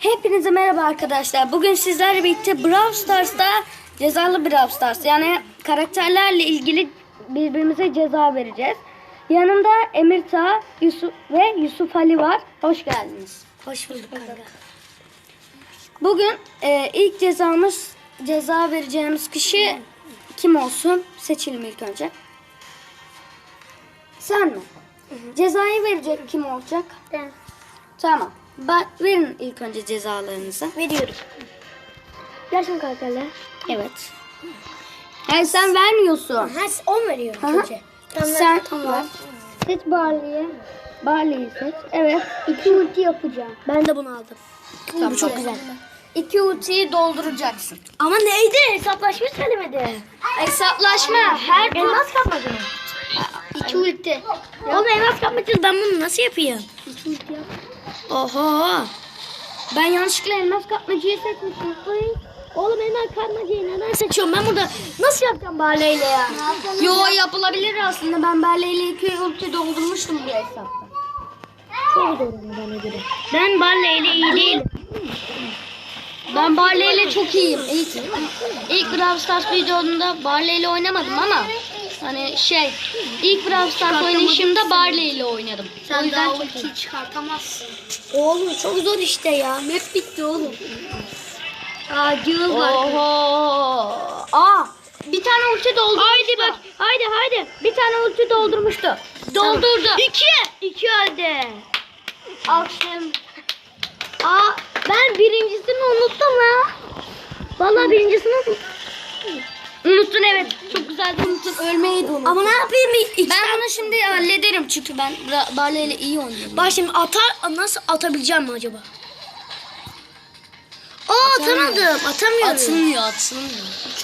Hepinize merhaba arkadaşlar. Bugün sizlerle birlikte Brawl Stars'ta cezalı Brawl Stars yani karakterlerle ilgili birbirimize ceza vereceğiz. Yanımda Emir Tağ, Yusuf ve Yusuf Ali var. Hoş geldiniz. Hoş bulduk kanka. Bugün e, ilk cezamız ceza vereceğimiz kişi kim olsun? Seçelim ilk önce. Sen mi? Cezayı verecek kim olacak? Ben Tamam. Ba- verin ilk önce cezalarınızı. veriyorum. Gerçekten karakterler. Evet. Yani sen vermiyorsun. Ha, 10 veriyor Hı hı. önce. Tamam, Sen tamam. Seç Barley'i. Barley'i seç. Evet. İki ulti yapacağım. Ben de bunu aldım. Tamam. Bu çok güzel. İki ultiyi dolduracaksın. Ama neydi? Hesaplaşma söylemedi. Hesaplaşma her. Elmas kapmacı mı? İki ulti. Oğlum elmas kapmacı ben bunu nasıl yapayım? Oho. Ben yanlışlıkla elmas kapmacıyı seçmişim. Ay. Oğlum elmas kapmacıyı neden seçiyorum? Ben burada nasıl yapacağım Barley'le ya? Yo yapılabilir aslında. Ben Barley'le iki ulti doldurmuştum bu hesapta. Çok zor bana göre. Ben Barley'le iyi değilim. Ben Barley'le çok iyiyim. İlk, ilk Brawl Stars videomda Barley'le oynamadım ama hani şey ilk Brawl Stars oynayışımda Barley'le oynadım. o yüzden çok iyi. çıkartamazsın. Oğlum çok zor işte ya. Map bitti oğlum. Aa yıl Oho. Aa, bir tane ulti doldurmuştu. Haydi bak. Haydi haydi. Bir tane ulti doldurmuştu. Doldurdu. İki. İki öldü. Alkışlayalım. Aa ben birincisini unuttum ha. Vallahi birincisini unuttum. Unuttun evet. Çok güzel de unuttun. Ölmeyi de unuttun. Ama ne yapayım? İki ben bunu şimdi hallederim çünkü ben Bra- Barley'le iyi oynuyorum. Bak şimdi atar nasıl atabileceğim mi acaba? Aa atamadım. Atamıyorum. Atılmıyor, atılmıyor.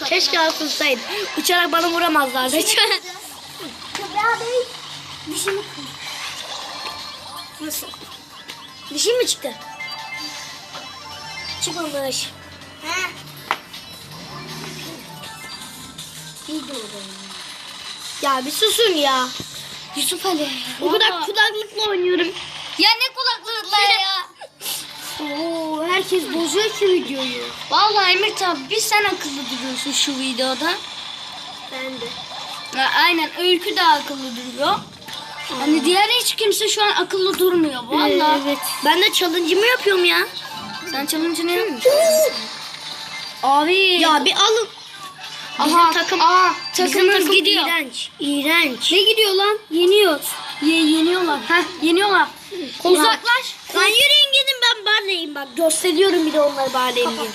Keşke atılsaydı. Uçarak bana vuramazlardı. Nasıl? Bir şey mi çıktı? Çıkmamış. Ya bir susun ya. Yusuf Ali. O kadar kulaklıkla oynuyorum. Ya ne kulaklıklar ya? Oo, herkes bozuyor şu videoyu. Vallahi Emir tabi bir sen akıllı duruyorsun şu videoda. Ben de. Ya, aynen Öykü de akıllı duruyor. Hani diğer hiç kimse şu an akıllı durmuyor. Vallahi. Evet. Ben de challenge'ımı yapıyorum ya. Sen challenge'ını yapmışsın. Abi. Ya bir alın. Bizim Aha, takım bizim takımımız takım gidiyor. iğrenç. İğrenç. Ne gidiyor lan? Yeniyor. Ye, yeniyorlar. Heh, yeniyorlar. Uzaklaş. Lan yürüyün gidin ben Barley'im bak. Gösteriyorum bir de onları Barley'im diye.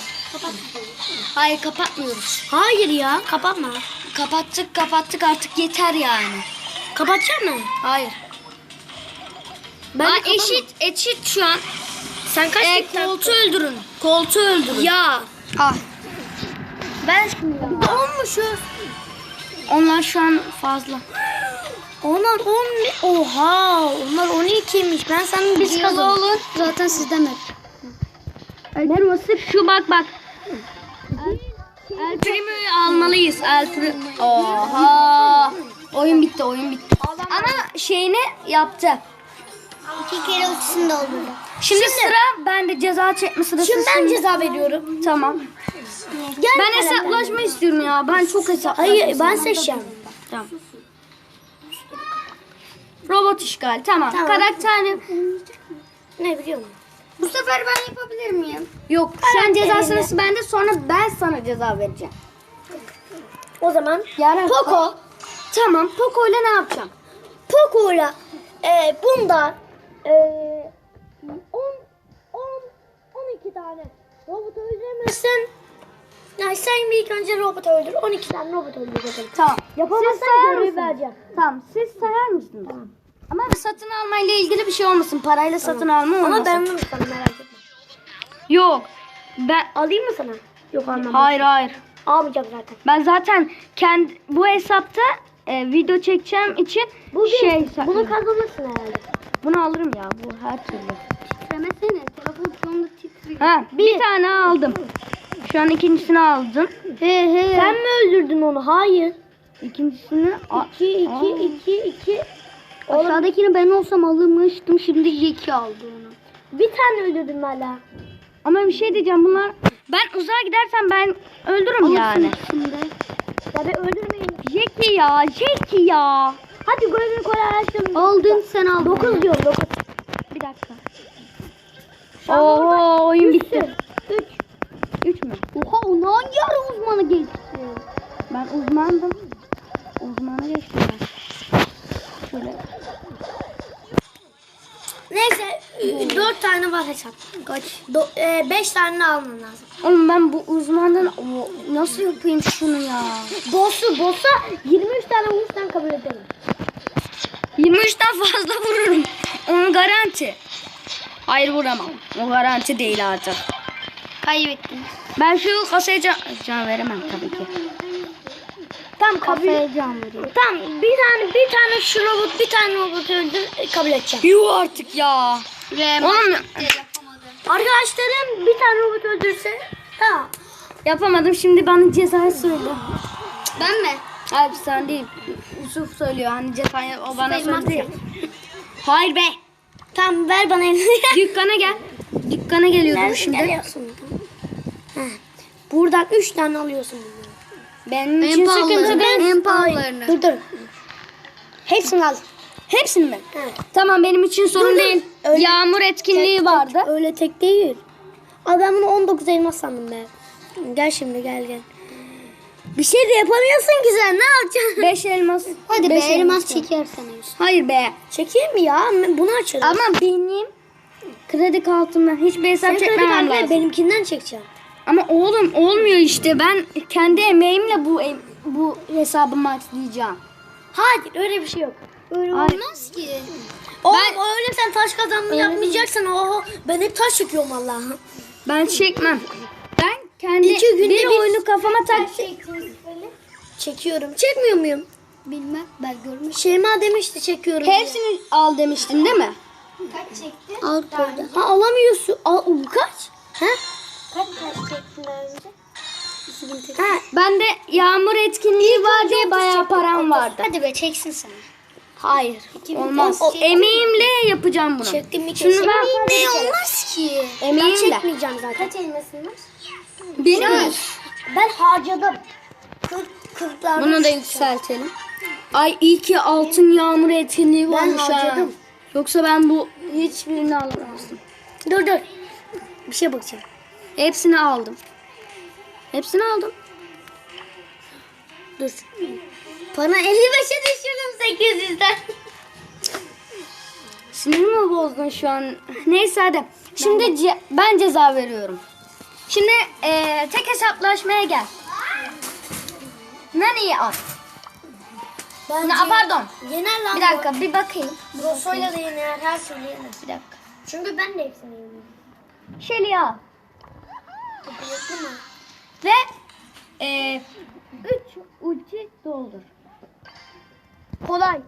Hayır kapatmıyoruz. Hayır ya kapatma. Kapattık kapattık artık yeter yani. Kapatacak mı? Hayır. Ben Aa, eşit eşit şu an. Sen kaç Ee, koltuğu öldürün. Koltuğu öldürün. Ya. Ah. Ben şimdi ya. Olmuşuz. Onlar şu an fazla. Onlar 10 Oha onlar 12'ymiş. Ben sandım biz Biz kazandık. olun. Zaten sizden hep. Ben nasıl şu bak bak. El Primo'yu almalıyız. El Primo. Oha. Oyun bitti, oyun bitti. Ama şeyini yaptı. İki kere ultisini doldurdum. Şimdi, sıra bende ceza çekme sırası. Şimdi ben ceza veriyorum. Tamam. Gel Ben hesaplaşma istiyorum ya. Ben çok hesaplaşma Hayır ben seçeceğim. Tamam. Robot işgal. Tamam. Tamam. Karakter Ne biliyor musun? Bu sefer ben yapabilir miyim? Yok. Şu an ceza sırası bende. Sonra ben sana ceza vereceğim. O zaman Yani Poco. Tamam. Poco ile ne yapacağım? Poco'yla e, bundan e, 12 tane robot öldüremezsin. Yani sen bir ilk önce robot öldür. 12 tane robot öldür bakalım. Tamam. Yapamazsan görev vereceğim. Tamam. Siz sayar mısınız? Ama satın almayla ilgili bir şey olmasın. Parayla satın alma olmasın. Ama ben bunu sana merak etme. Yok. Ben Alayım mı sana? Yok anlamadım. Hayır hayır. Almayacağım zaten. Ben zaten kendi bu hesapta e, video çekeceğim için Bugün şey bunu kazanırsın herhalde. bunu alırım ya bu her türlü. Titremesene. Telefon şu anda titriyor. Ha bir, tane aldım. Şu an ikincisini aldım. He he. Sen mi öldürdün onu? Hayır. İkincisini a- 2 2 Aa. 2 2 Aşağıdakini ben olsam alırmıştım. Şimdi Jeki aldı onu. Bir tane öldürdüm hala. Ama bir şey diyeceğim bunlar. Ben uzağa gidersem ben öldürürüm yani. Ya be öldürmeyin. Jackie ya, Jackie ya. Hadi gözünü kolaylaştırın. Aldın sen aldın. 9 diyorum 9. Oo oyun bitti. 3. 3 mü? Oha o hangi ara uzmanı geçti? Ben uzmandım. Uzmana geçtim ben. Şöyle. Neyse 4 tane var hesap. Kaç? 5 tane alman lazım. Oğlum ben bu uzmandan o, nasıl yapayım şunu ya? Boss'u boss'a 23 tane vurursan kabul ederim. 23'ten fazla vururum. Onun garanti. Hayır vuramam. O garanti değil artık. Kaybettin. Ben şu kasaya can, can veremem tabii ki. Tamam kabul Kafaya can veriyor. Tamam bir tane bir tane şu robot bir tane robot öldür kabul edeceğim. Yuh artık ya. Ve Oğlum Arkadaşlarım bir tane robot öldürse tamam. yapamadım şimdi bana cezayı söyle. ben mi? Hayır sen değil. Yusuf söylüyor hani cezayı o bana söyledi. Hayır be. Tamam ver bana elini. Dükkana gel. Dükkana geliyorum Nerede şimdi. geliyorsun? Heh. Buradan 3 tane alıyorsun bunları. Benim En için sıkıntı değil. En pahalılarını. Dur dur. Hepsini al. Hepsini mi? Evet. Tamam benim için sorun Dur, değil. Öyle- Yağmur etkinliği vardı. Öyle tek değil. Aa ben bunu 19 elmas sandım be. Gel şimdi gel gel. Bir şey de yapamıyorsun ki sen ne yapacaksın? 5 elmas. Hadi be beş elmas çek. çekersen Yusuf. Hayır be. Çekeyim mi ya? Bunu açalım. Ama benim kredi kartımdan hiçbir hesap çekmemem lazım. benimkinden çekeceğim. Ama oğlum olmuyor işte. Ben kendi emeğimle bu bu hesabımı açlayacağım. Hayır öyle bir şey yok. Öyle Ay. olmaz ki. Oğlum öyle sen taş kazanma yapmayacaksın. Oho ben hep taş çekiyorum Allah'ım. Ben çekmem. Ben kendi İki günde bir, bir- oyunu kafama tak. Çekiyorum. Çekmiyor muyum? Bilmem ben görmüşüm. Şeyma demişti çekiyorum. diye. Hepsini al demiştin değil mi? Kaç çekti? Al koydu. Ha alamıyorsun. Al, bu kaç? Ha? Kaç kaç çektin daha önce? Ha. Bende yağmur etkinliği var diye bayağı param vardı. Hadi be çeksin sen. Hayır. Olmaz. O- emeğimle yapacağım bunu. Çektim bir Şimdi ben Ne olmaz ki. Ben emeğimle. çekmeyeceğim zaten. Kaç elmasın var? Benim. Ben harcadım. Kırk, kırklardan. Bunu da yükseltelim. Ay iyi ki altın yağmur etkinliği varmış ha. harcadım. Yoksa ben bu hiçbirini alamazdım. Dur dur. Bir şey bakacağım. Hepsini aldım. Hepsini aldım. Dur. Bana 55'e düşürdüm 800'den. Sinirimi bozdun şu an. Neyse hadi. Şimdi ce- ben ceza veriyorum. Şimdi eee, tek hesaplaşmaya gel. Nani'yi al. Bence Na, pardon. Yener lan Bir dakika bir bakayım. bu. Brosoyla da yener. Her türlü yener. Bir dakika. Çünkü ben de hepsini yeniyorum. Şeli'yi al. Ve eee, üç ulti doldur. Kolay.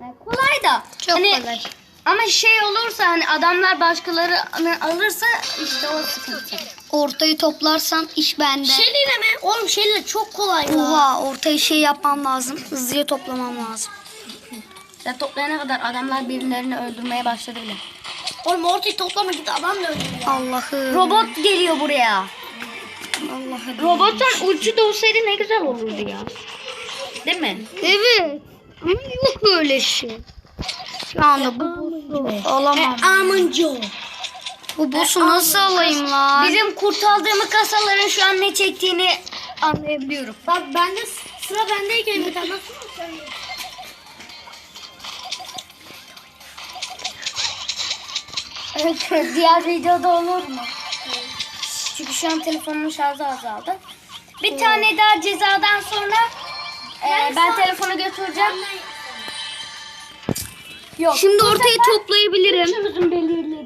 Yani kolay da. Çok hani, kolay. Ama şey olursa hani adamlar başkalarını alırsa işte o sıkıntı. Ortayı toplarsan iş bende. Şeyle mi? Oğlum şeyle çok kolay ya. Oha ortayı şey yapmam lazım. Hızlıca toplamam lazım. Sen toplayana kadar adamlar birbirlerini öldürmeye başladı bile. Oğlum ortayı toplama git adam da öldürüyor. Allah'ım. Robot geliyor buraya. Allah'ım. Robottan ucu da olsaydı ne güzel olurdu ya. Değil mi? Evet. Ama yok böyle şey. Şu anda bu boss'u alamam. Amuncu. Bu boss'u nasıl alayım lan? Bizim kurtardığımız kasaların şu an ne çektiğini anlayabiliyorum. Bak bende sıra bendeyken bir tane. Evet, diğer videoda olur mu? Çünkü şu an telefonumun şarjı azaldı. Bir tane daha cezadan sonra e, ben telefonu götüreceğim. Yok. Şimdi ortayı toplayabilirim. Üçümüzün belirlediği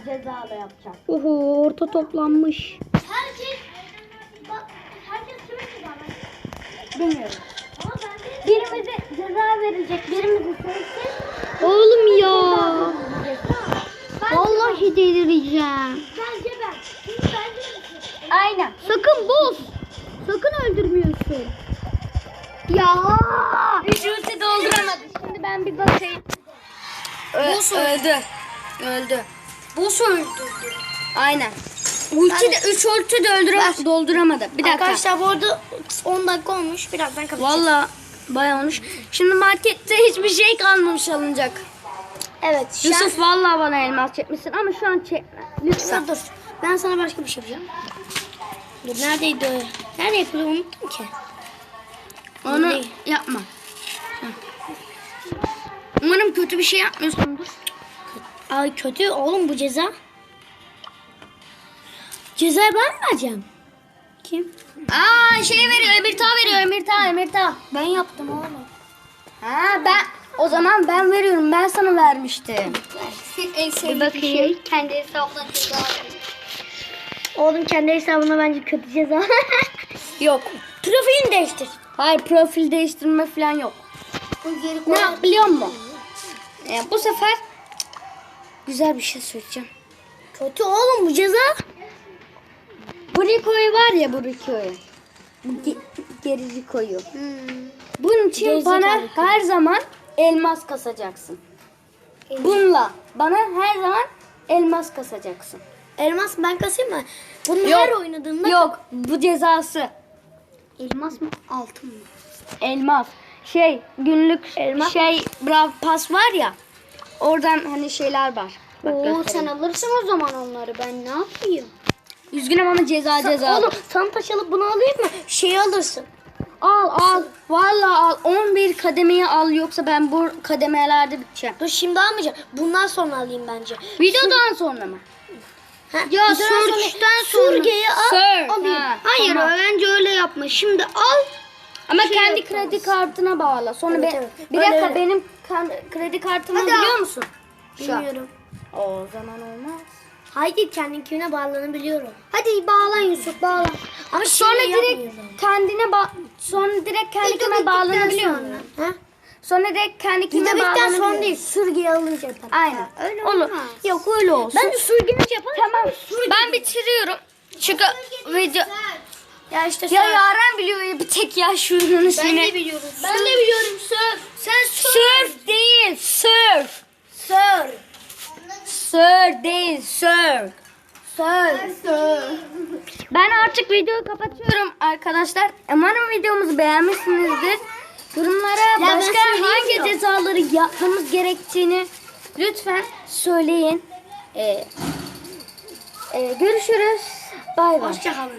bir ceza da yapacağım. Oho orta toplanmış. Herkes bak herkes sürekli bana. Bilmiyorum. Ama bende Birimize ceza verecek, birimizi seçsin. Oğlum ya. Vallahi delireceğim. bence ben. Şimdi bence Aynen. Sakın boss. Sakın öldürmüyorsun. Ya. Ulti dolduramadı. Şimdi ben bir bakayım. Ö- öldü. Öldü. Boss öldürdü. Aynen. Ulti de 3 ulti de öldürem dolduramadı. Bir dakika. Arkadaşlar bu arada 10 dakika olmuş. Birazdan kapatacağız. Valla bayağı olmuş. Şimdi markette hiçbir şey kalmamış alınacak. Evet. Şu an- Yusuf vallahi bana elmas çekmişsin ama şu an çekme. Lütfen. Dur dur. Ben sana başka bir şey yapacağım. Dur neredeydi o? Nerede yapılıyor unuttum ki. Onu Değil. yapma. Umarım kötü bir şey yapmıyorsundur. Ay kötü oğlum bu ceza. Cezayı ben mi vereceğim? Kim? Aa şey veriyor Emirta veriyor Emirta Emirta. Ben yaptım oğlum. Ha ben o zaman ben veriyorum ben sana vermiştim. en sevdiğim bakayım. şey kendi hesabına ceza Oğlum kendi hesabına bence kötü ceza. Yok. Profilini değiştir. Hayır profil değiştirme falan yok. Bu geri Ne biliyor musun? Ee, bu sefer güzel bir şey söyleyeceğim. Kötü oğlum bu ceza. Buriko'yu var ya Buriko'yu. Ge- gerici koyu. Bunun için Gerizekalı bana koyu. her zaman elmas kasacaksın. Bununla bana her zaman elmas kasacaksın. Elmas ben kasayım mı? Bunu Yok. her oynadığında Yok bu cezası. Elmas mı altın mı? Elmas. Şey günlük Elmas. şey brav pas var ya. Oradan hani şeyler var. Bak Oo sen alırsın o zaman onları ben ne yapayım? Üzgünüm ama ceza ceza. Oğlum taş alıp bunu alayım mı? Şeyi alırsın. Al al. Vallahi al. 11 kademeyi al yoksa ben bu kademelerde biteceğim. Dur şimdi almayacağım. Bundan sonra alayım bence. Videodan sonra mı? Ha, Ya search'ten sonra. Sürgeyi al. Sir. alayım. Ha, Hayır tamam. bence öyle yapma. Şimdi al. Ama şey kendi yaparız. kredi kartına bağla. Sonra Evet, be- evet. bir dakika benim kan- kredi kartımı Hadi biliyor al. musun? Şu an. Bilmiyorum. O zaman olmaz. Hayır kendinkine bağlanabiliyorum. Hadi bağlan Yusuf bağlan. Ama Sonra şimdi direkt yapmıyorum. kendine ba sonra direkt kendi Video kime bittikten bağlanabiliyor sonra. musun? Ha? Sonra direkt kendi kime Video bitten bağlanabiliyor sonra değil. Sürgeyi alınca yaparım. Aynen. Öyle Olur. olmaz. Yok öyle olsun. Ben de sürgeyi yaparım. Tamam. Ben bitiriyorum. Çünkü video Ya işte ya sen- Yaren biliyor ya bir tek ya şunun ismini. biliyorum. Ben de biliyorum sür. Sen Surf değil, surf. Sür. Sir değil, sir. Sir. Ben artık videoyu kapatıyorum arkadaşlar. Umarım videomuzu beğenmişsinizdir. Yorumlara ben başka hangi cezaları yapmamız gerektiğini lütfen söyleyin. Ee, e, görüşürüz. Bay bay. Hoşçakalın.